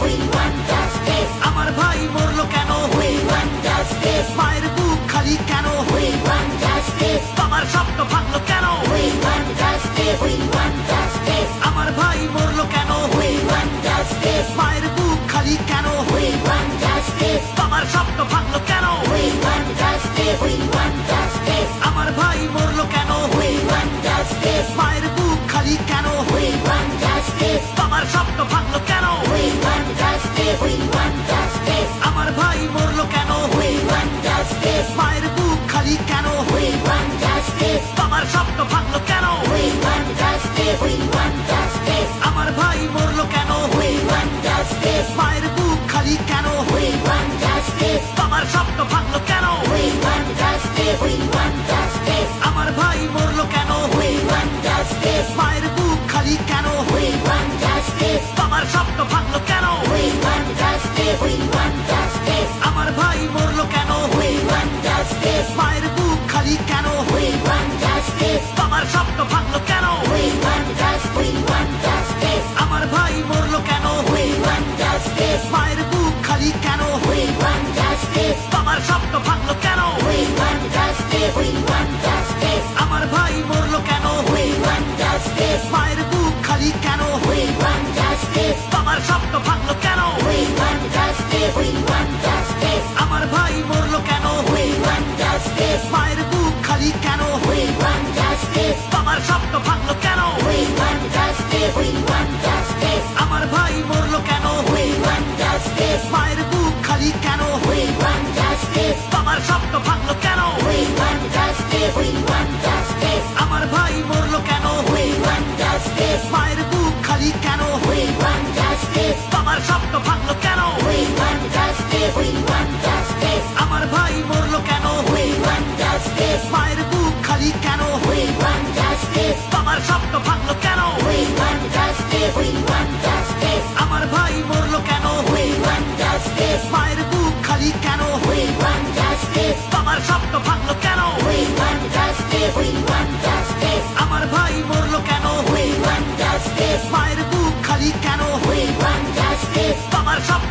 We want the আমার ভাই মরলো কেন? মায়ের বুক খালি কেন? বাবার স্বপ্ন ভাঙলো কেন? আমার ভাই কেন? মায়ের বুক খালি কেন? বাবার স্বপ্ন Fantastic. আমার ভাই মরলো কেন? মায়ের বুক খালি কেন? বাবার স্বপ্ন ভাঙলো কেন? আমার ভাই মরলো কেন? মায়ের বুক খালি কেন? বাবার স্বপ্ন ভাঙলো কেন? আমার ভাই We want justice. বাবার স্বপ্ন ভাঙলো কেন? We want justice. We want justice. আমার ভাই মরলো কেন? We want justice. মায়ের বুক খালি কেন? We want justice. বাবার স্বপ্ন